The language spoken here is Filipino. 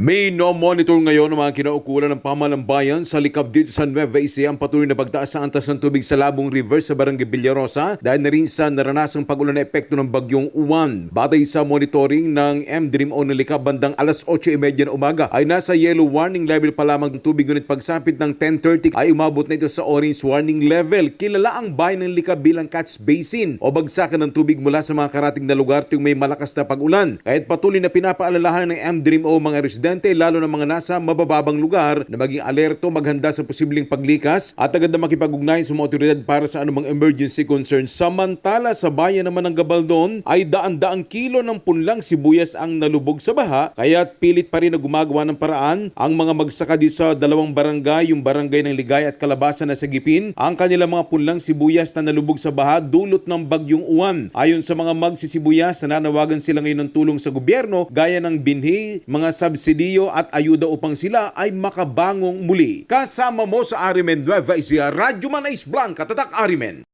May no monitor ngayon ng mga kinaukulan ng pamalambayan sa likab dito sa Nueva Ecija ang patuloy na pagtaas sa antas ng tubig sa Labong River sa Barangay Villarosa dahil na rin sa naranasang pagulan na epekto ng bagyong Uwan. Batay sa monitoring ng MDRIM o nalikab bandang alas 8.30 na umaga ay nasa yellow warning level pa lamang ang tubig ngunit pagsapit ng 10.30 ay umabot na ito sa orange warning level. Kilala ang bayan ng likab bilang catch basin o bagsakan ng tubig mula sa mga karating na lugar tuwing may malakas na pagulan. Kahit patuloy na pinapaalalahan ng MDRIM o mga residente lalo na mga nasa mabababang lugar na maging alerto maghanda sa posibleng paglikas at agad na makipag-ugnayan sa mga otoridad para sa anumang emergency concerns. Samantala sa bayan naman ng Gabaldon ay daan-daang kilo ng punlang sibuyas ang nalubog sa baha kaya pilit pa rin na gumagawa ng paraan ang mga magsaka dito sa dalawang barangay, yung barangay ng Ligay at Kalabasan na sa Gipin, ang kanilang mga punlang sibuyas na nalubog sa baha dulot ng bagyong uwan. Ayon sa mga magsisibuyas, nananawagan sila ngayon ng tulong sa gobyerno gaya ng binhi, mga subsidiyo at ayuda upang sila ay makabangong muli. Kasama mo sa Arimen Nueva Ecija, Radyo Manais Blanca, Tatak Arimen.